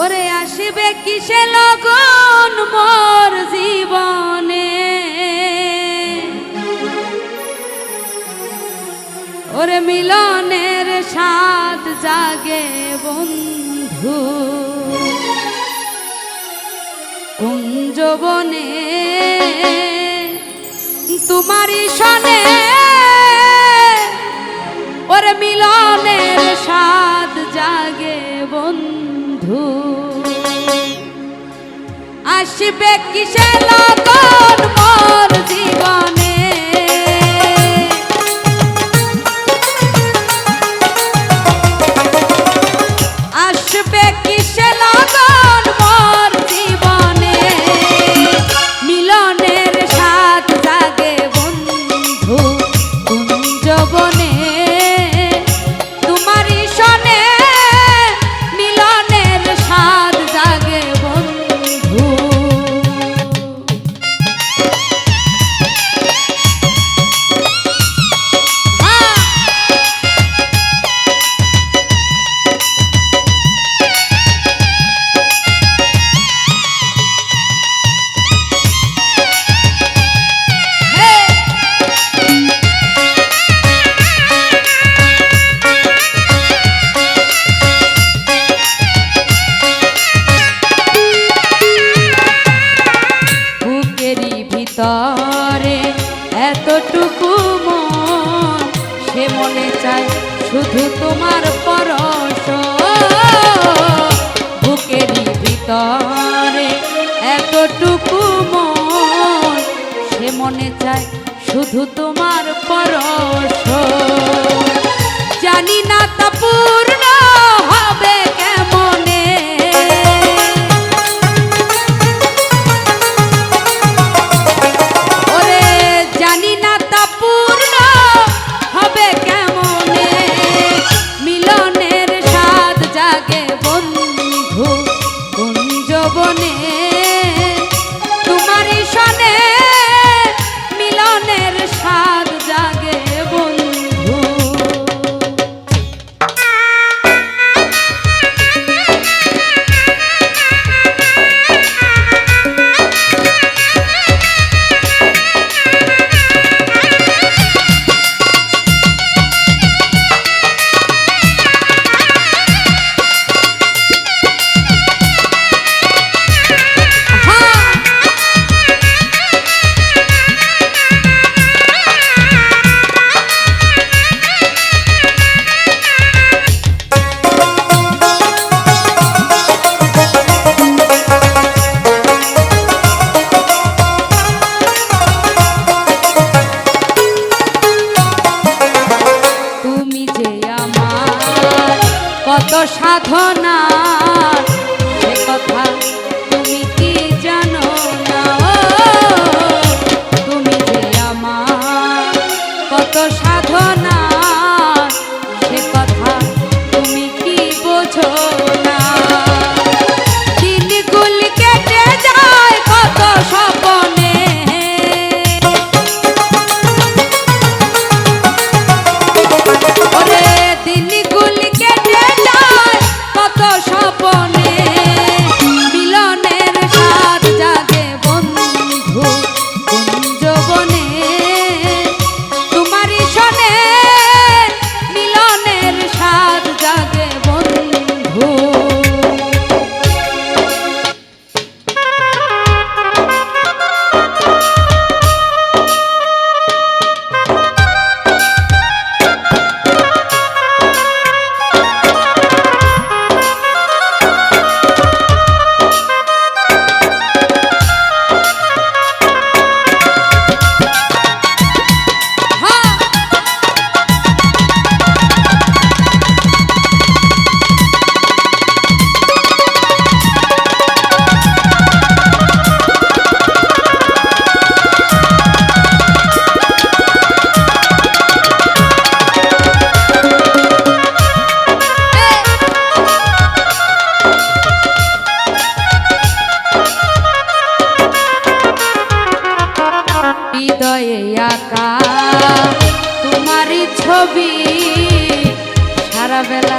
ওরে আসবে কিসে লগন মোর জীবনে? ওরে মিলনের সাত জাগে বন্ধু। কুঞ্জবনে তোমারই সনে আসবে কিসে ভিতরে এতটুকু মন সে মনে চায় শুধু তোমার পরশ। বুকেরই ভিতরে এতটুকু মন সে মনে চায় শুধু তোমার পরশ। জানি না তা কত সাধনা হৃদয়ে আঁকা। তোমারই ছবি সারা বেলা